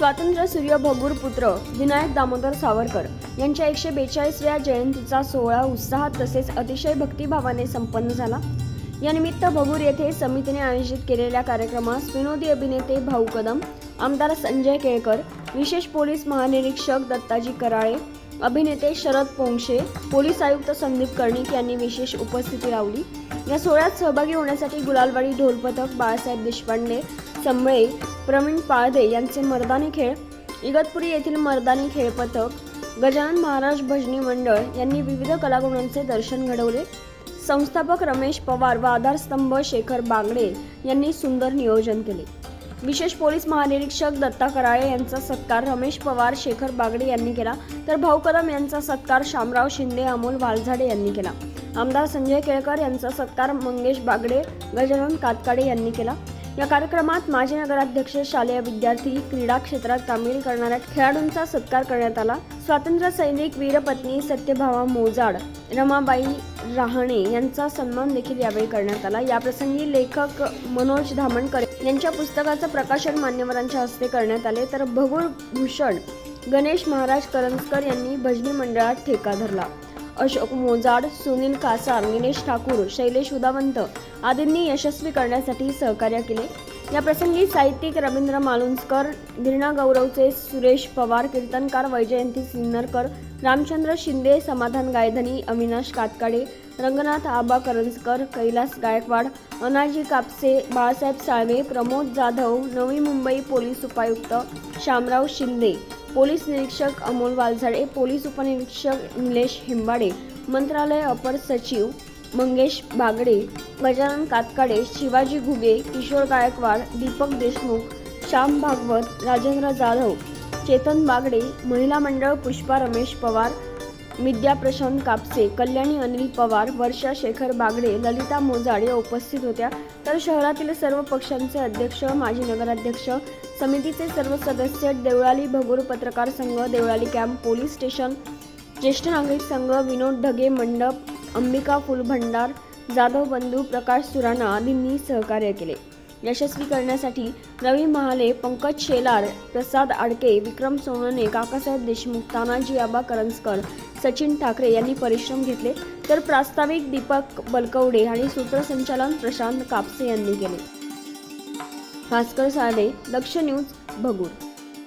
स्वातंत्र्य सूर्य भगूर पुत्र विनायक दामोदर सावरकर यांच्या एकशे बेचाळीसव्या जयंतीचा सोहळा उत्साहात तसेच अतिशय भक्तिभावाने संपन्न झाला. यानिमित्त भगूर येथे समितीने आयोजित केलेल्या कार्यक्रमास विनोदी अभिनेते भाऊ कदम आमदार संजय केळकर विशेष पोलीस महानिरीक्षक दत्ताजी कराळे अभिनेते शरद पोंगशे पोलीस आयुक्त संदीप कर्णिक यांनी विशेष उपस्थिती लावली. या सोहळ्यात सहभागी होण्यासाठी गुलालवाडी ढोल पथक बाळासाहेब देशपांडे संबळे प्रवीण पाळदे यांचे मर्दानी खेळ इगतपुरी येथील मर्दानी खेळ पथक गजानन महाराज भजनी मंडळ यांनी विविध कलागुणांचे दर्शन घडवले. संस्थापक रमेश पवार व आधारस्तंभ शेखर बागडे यांनी सुंदर नियोजन केले. विशेष पोलीस महानिरीक्षक दत्ता कराळे यांचा सत्कार रमेश पवार शेखर बागडे यांनी केला. तर भाऊ कदम यांचा सत्कार शामराव शिंदे अमोल वालझाडे यांनी केला. आमदार संजय केळकर यांचा सत्कार मंगेश बागडे गजानन कातकाडे यांनी केला. या कार्यक्रमात माजी नगराध्यक्ष शालेय विद्यार्थी क्रीडा क्षेत्रात कामगिरी करणाऱ्या खेळाडूंचा सत्कार करण्यात आला. स्वातंत्र्य सैनिक वीरपत्नी सत्यभामा मोजाड रमाबाई राहणे यांचा सन्मान देखील यावेळी करण्यात आला. याप्रसंगी लेखक मनोज धामणकर यांच्या पुस्तकाचं प्रकाशन मान्यवरांच्या हस्ते करण्यात आले. तर भगुर भूषण गणेश महाराज करंजकर यांनी भजनी मंडळात ठेका धरला. अशोक मोजाड सुनील कासार निलेश ठाकूर शैलेश उदावंत आदींनी यशस्वी करण्यासाठी सहकार्य केले. या प्रसंगी साहित्यिक रवींद्र मालुंजकर धिरणा गौरवचे सुरेश पवार कीर्तनकार वैजयंती सिन्नरकर रामचंद्र शिंदे समाधान गायधनी अविनाश कातकाडे रंगनाथ आबा करंजकर कैलास गायकवाड अनाजी कापसे बाळासाहेब साळवे प्रमोद जाधव नवी मुंबई पोलीस उपायुक्त शामराव शिंदे पोलीस निरीक्षक अमोल वालझाडे पोलीस उपनिरीक्षक निलेश हिंबाडे मंत्रालय अपर सचिव मंगेश बागडे गजानन कातकाडे शिवाजी घुगे किशोर गायकवाड दीपक देशमुख श्याम भागवत राजेंद्र जाधव चेतन बागडे महिला मंडळ पुष्पा रमेश पवार विद्या प्रशांत कापसे कल्याणी अनिल पवार वर्षा शेखर बागडे ललिता मोजाड या उपस्थित होत्या. तर शहरातील सर्व पक्षांचे अध्यक्ष माजी नगराध्यक्ष समितीचे सर्व सदस्य देवळाली भगूर पत्रकार संघ देवळाली कॅम्प पोलीस स्टेशन ज्येष्ठ नागरिक संघ विनोद ढगे मंडप अंबिका फुलभंडार जाधव बंधू प्रकाश सुराणा आदींनी सहकार्य केले. यशस्वी करण्यासाठी रवी महाले पंकज शेलार प्रसाद आडके विक्रम सोनने काकासाहेब देशमुख तानाजी आबा करंजकर सचिन ठाकरे यांनी परिश्रम घेतले तर प्रास्ताविक दीपक बलकवडे आणि सूत्रसंचालन प्रशांत कापसे यांनी केले. भास्कर साळे लक्ष न्यूज भगूर.